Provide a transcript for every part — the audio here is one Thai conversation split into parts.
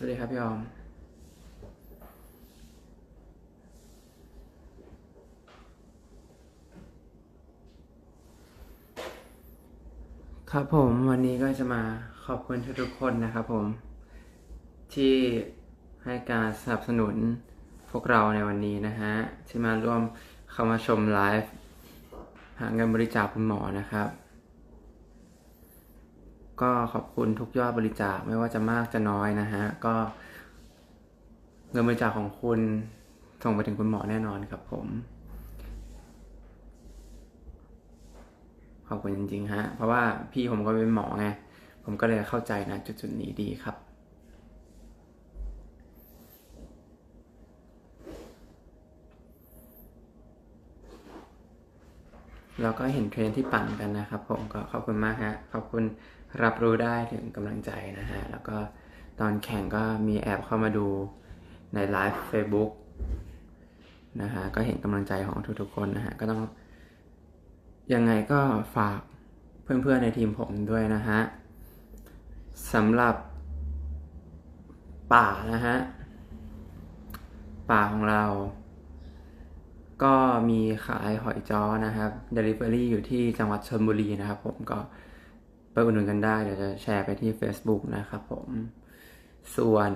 สวัสดีครับพี่ออม ครับผมวันนี้ก็จะมาขอบคุณทุกๆคนนะครับผม ที่ให้การสนับสนุนพวกเราในวันนี้นะฮะ ที่มาร่วมเข้ามาชมไลฟ์หาเงินบริจาคคุณหมอนะครับ ก็ขอบคุณทุกยอดบริจาคไม่ว่าจะมากจะน้อยนะฮะ ก็เงินบริจาคของคุณส่งไปถึงคุณหมอแน่นอนครับผม ขอบคุณจริงๆฮะ เพราะว่าพี่ผมก็เป็นหมอไง ผมก็เลยเข้าใจนะจุดๆนี้ดีครับ เราก็เห็นเทรนที่ปั่นกันนะครับ ผมก็ขอบคุณมากฮะขอบคุณรับรู้ได้ถึงกำลังใจนะฮะแล้วก็ตอนแข่งก็มีแอบเข้ามาดูในไลฟ์ Facebook นะฮะก็เห็นกำลังใจของทุกๆคนนะฮะก็ต้องยังไงก็ฝากเพื่อนๆในทีมผมด้วยนะฮะสำหรับป่านะฮะป่าของเรา ก็มีขายหอยจ้อนะครับ Delivery อยู่ที่จังหวัดชลบุรีนะครับ ผมก็ไปอุดหนุนกันได้ เดี๋ยวจะแชร์ไปที่ Facebook นะครับผม ส่วน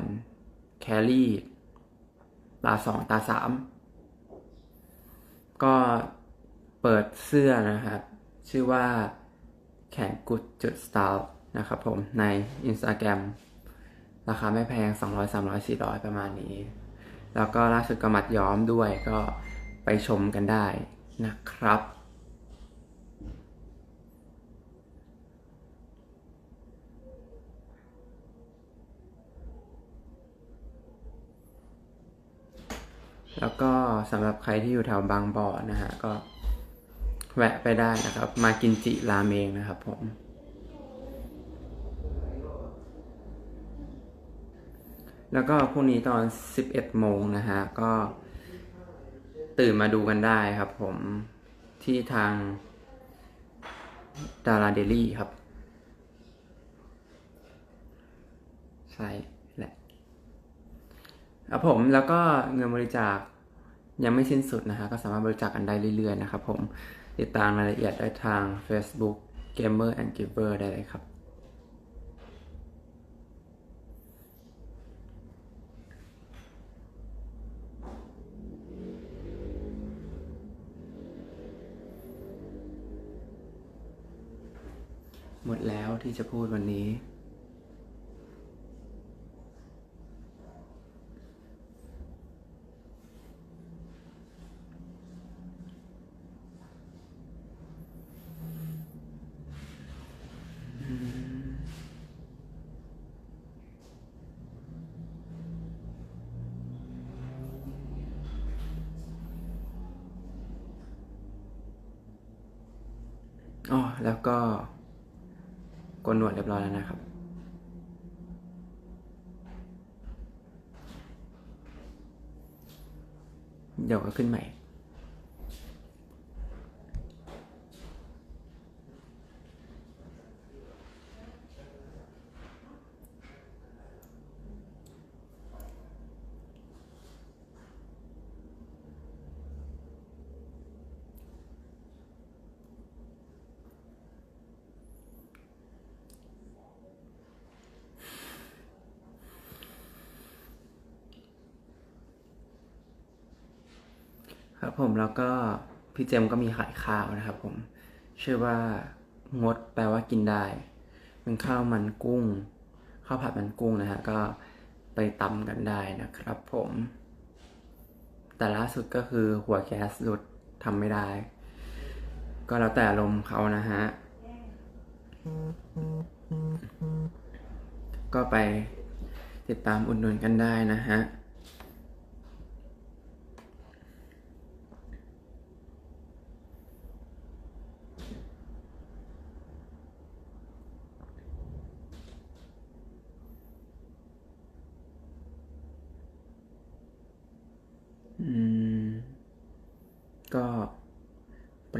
แคลรี่ตาสองตาสามก็เปิดเสื้อนะครับ ชื่อว่าแขนกุดจุดสไตล์นะครับผมใน Instagram ราคาไม่แพง 200 300 400 ประมาณนี้ แล้วก็ล่าสุดก็มัดย้อมด้วยก็ ไปชมกันได้นะครับ แล้วก็สำหรับใครที่อยู่แถวบางบ่อนะฮะก็แวะไปได้นะครับ มากินจิราเมงนะครับผม แล้วก็พรุ่งนี้ตอน 11 โมงนะฮะ ก็ ตื่นมาดูกันได้ครับผมที่ทางดาราเดลี่ครับ ใช่แหละครับผมแล้วก็เงินบริจาคยังไม่สิ้นสุดนะฮะก็สามารถบริจาคกันได้เรื่อยๆนะครับผมติดตามรายละเอียดได้ทาง Facebook Gamer and Giver ได้เลยครับ หมดแล้วที่จะพูดวันนี้ อ๋อ แล้วก็ กนหนวดเรียบร้อยแล้วนะครับ เดี๋ยวก็ขึ้นใหม่ ครับผมแล้วก็พี่เจมก็มีขายข้าวนะครับผมชื่อว่างดแปลว่ากินได้ เป็นข้าวมันกุ้งข้าวผัดมันกุ้งนะฮะก็ไปตำกันได้นะครับผม แต่ล่าสุดก็คือหัวแก๊สหลุดทำไม่ได้ ก็แล้วแต่ลมเขานะฮะก็ไปติดตามอุดหนุนกันได้นะฮะ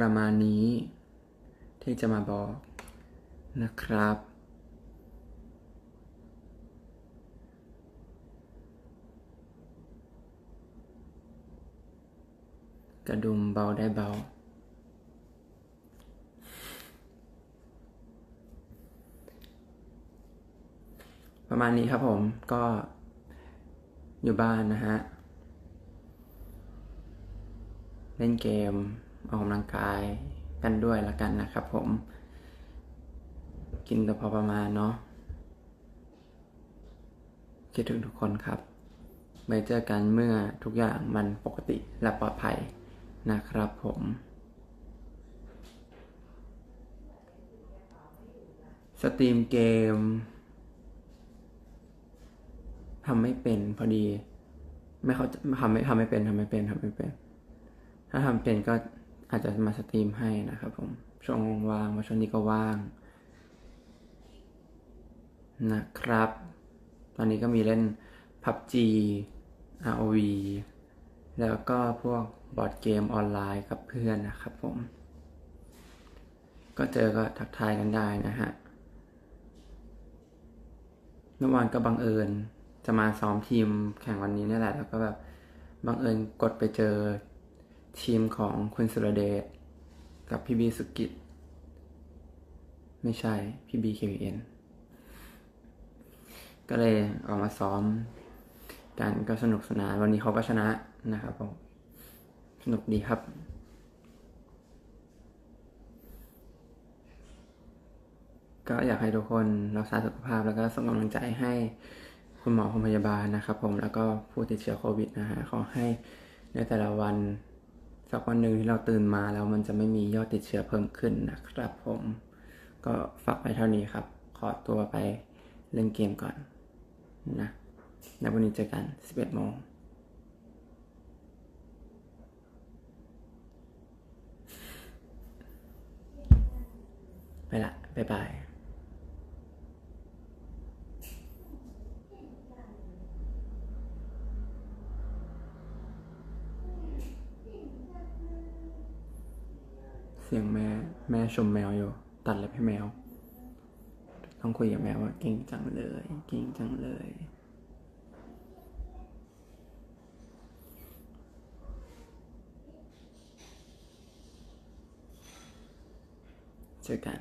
ประมาณนี้ ที่จะมาบอกนะครับ กระดุมเบาได้เบาประมาณนี้ครับผมก็อยู่บ้านนะฮะ เล่นเกม ออกกำลังกายกันด้วยละกันนะครับผม กินแต่พอประมาณเนาะคิดถึงทุกคนครับไว้เจอกันเมื่อทุกอย่างมันปกติและปลอดภัยนะครับผมสตรีมเกมทำไม่เป็นพอดี ไม่เขาทำไม่ทำไม่เป็นทำไม่เป็นทำไม่เป็น ถ้าทำเป็นก็ อาจจะมาสตรีมให้นะครับผม ช่วงว่างๆว่าช่วงนี้ก็ว่าง นะครับ ตอนนี้ก็มีเล่น PUBG ROV แล้วก็พวกบอร์ดเกมออนไลน์กับเพื่อนนะครับผม ก็เจอก็ทักทายกันได้นะฮะเมื่อวานก็บังเอิญจะมาซ้อมทีมแข่งวันนี้นี่แหละ แล้วก็แบบบังเอิญกดไปเจอ ทีมของคุณสุรเดชกับพี่บีสุกิจ ไม่ใช่พี่บี KVN ก็เลยออกมาซ้อมกันก็สนุกสนานวันนี้เขาก็ชนะนะครับผมสนุกดีครับ ก็อยากให้ทุกคนรักษาสุขภาพแล้วก็ส่งกำลังใจให้คุณหมอคุณพยาบาลนะครับผมแล้วก็ผู้ติดเชื้อโควิดนะฮะขอให้ในแต่ละวัน สักวันหนึ่งที่เราตื่นมาแล้วมันจะไม่มียอดติดเชื้อเพิ่มขึ้นนะครับ ผม ก็ฝากไปเท่านี้ครับ ขอตัวไปเล่นเกมก่อนนะแล้ววันนี้เจอกัน 11โมงไปละบ๊ายบาย เสียงแม่แม่ชมแมวอยู่ ตัดเล็บให้แมว ต้องคุยกับแมวว่าเก่งจังเลย เก่งจังเลย เจอกัน